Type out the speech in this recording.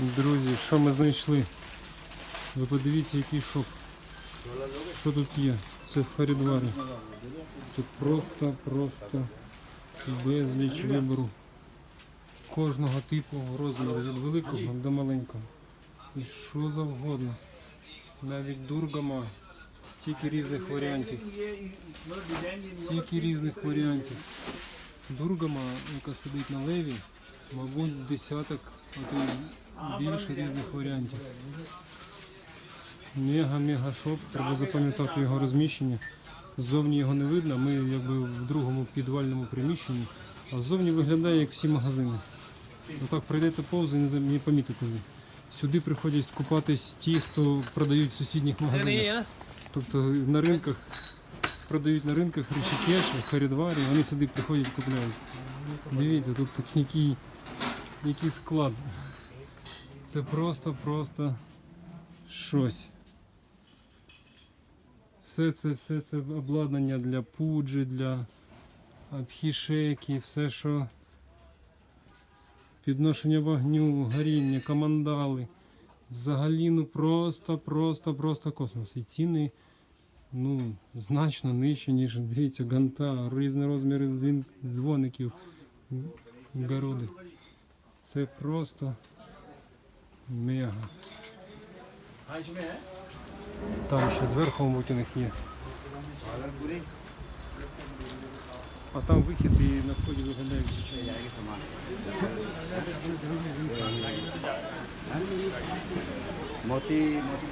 Друзі, що ми знайшли? Ви подивіться, який шоп. Що тут є? Це в Харідварі. Тут просто, просто безліч вибору. Кожного типу розміру, від великого до маленького. І що завгодно. Навіть дургама. Стільки різних варіантів. Стільки різних варіантів. Дургама, яка сидить на леві, мабуть, десяток, то більше різних варіантів. Мега-мега шоп, треба запам'ятати його розміщення. Ззовні його не видно, ми якби в другому підвальному приміщенні, а ззовні виглядає як всі магазини. Отак пройдете повз і не, помітите. Сюди приходять скупатись ті, хто продають в сусідніх магазинах. Тобто на ринках продають на ринках Рішикеш, Харідварі, вони сюди приходять купляють. Дивіться, тут так який, склад. Це просто-просто щось. Все це, все це обладнання для пуджі, для абхішеки, все, що підношення вогню, горіння, командали. Взагалі, ну просто, просто, просто космос. І ціни ну, значно нижче, ніж дивіться, ганта, різні розміри дзвін- дзвоників, городи. Це просто мега. Там ще зверху, мабуть, у них є. А там вихід і на вході виглядають. звичайно. Моти, моти.